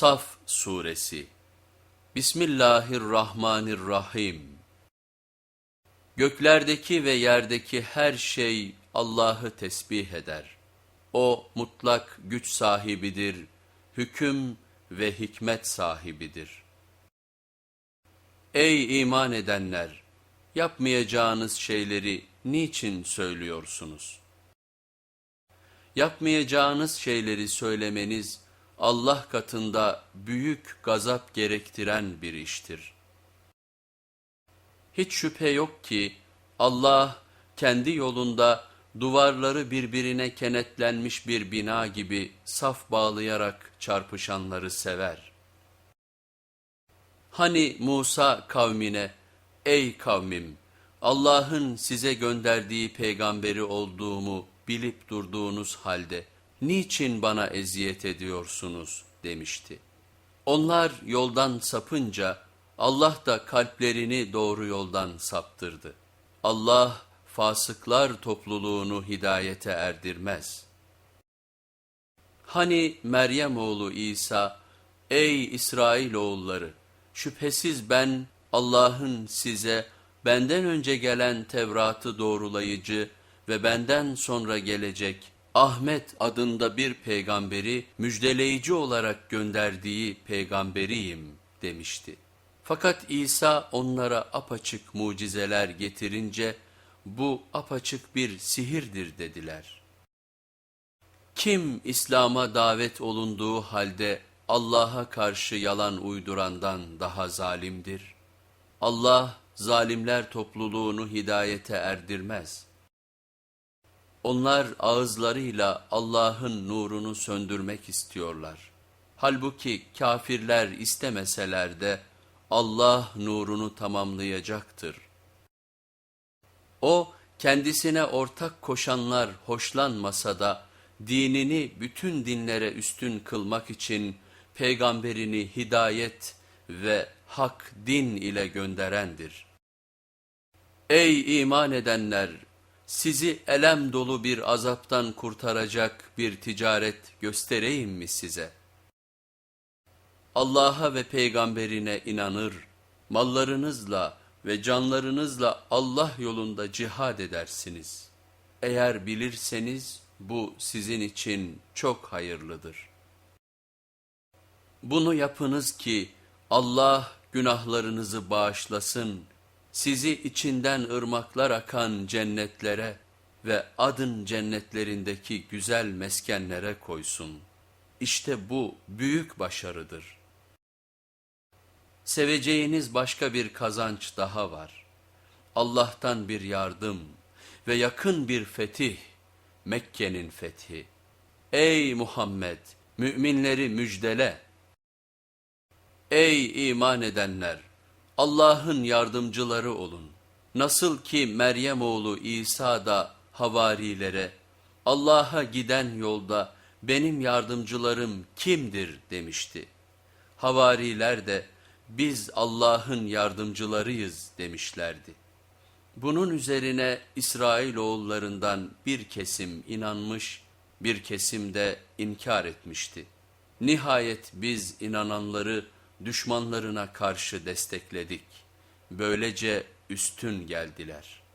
Saf Suresi Bismillahirrahmanirrahim Göklerdeki ve yerdeki her şey Allah'ı tesbih eder. O mutlak güç sahibidir, hüküm ve hikmet sahibidir. Ey iman edenler! Yapmayacağınız şeyleri niçin söylüyorsunuz? Yapmayacağınız şeyleri söylemeniz Allah katında büyük gazap gerektiren bir iştir. Hiç şüphe yok ki Allah kendi yolunda duvarları birbirine kenetlenmiş bir bina gibi saf bağlayarak çarpışanları sever. Hani Musa kavmine, ey kavmim Allah'ın size gönderdiği peygamberi olduğumu bilip durduğunuz halde niçin bana eziyet ediyorsunuz demişti. Onlar yoldan sapınca Allah da kalplerini doğru yoldan saptırdı. Allah fasıklar topluluğunu hidayete erdirmez. Hani Meryem oğlu İsa, ey İsrailoğulları, şüphesiz ben Allah'ın size benden önce gelen Tevrat'ı doğrulayıcı ve benden sonra gelecek Ahmet adında bir peygamberi müjdeleyici olarak gönderdiği peygamberiyim demişti. Fakat İsa onlara apaçık mucizeler getirince bu apaçık bir sihirdir dediler. Kim İslam'a davet olunduğu halde Allah'a karşı yalan uydurandan daha zalimdir? Allah zalimler topluluğunu hidayete erdirmez. Onlar ağızlarıyla Allah'ın nurunu söndürmek istiyorlar. Halbuki kafirler istemeseler de Allah nurunu tamamlayacaktır. O kendisine ortak koşanlar hoşlanmasa da dinini bütün dinlere üstün kılmak için peygamberini hidayet ve hak din ile gönderendir. Ey iman edenler! Sizi elem dolu bir azaptan kurtaracak bir ticaret göstereyim mi size? Allah'a ve peygamberine inanır, mallarınızla ve canlarınızla Allah yolunda cihad edersiniz. Eğer bilirseniz bu sizin için çok hayırlıdır. Bunu yapınız ki Allah günahlarınızı bağışlasın, sizi içinden ırmaklar akan cennetlere ve adın cennetlerindeki güzel meskenlere koysun. İşte bu büyük başarıdır. Seveceğiniz başka bir kazanç daha var. Allah'tan bir yardım ve yakın bir fetih, Mekke'nin fethi. Ey Muhammed! Müminleri müjdele. Ey iman edenler! Allah'ın yardımcıları olun. Nasıl ki Meryem oğlu İsa da havarilere Allah'a giden yolda benim yardımcılarım kimdir demişti. Havariler de biz Allah'ın yardımcılarıyız demişlerdi. Bunun üzerine İsrailoğullarından bir kesim inanmış, bir kesim de inkar etmişti. Nihayet biz inananları düşmanlarına karşı destekledik. Böylece üstün geldiler.''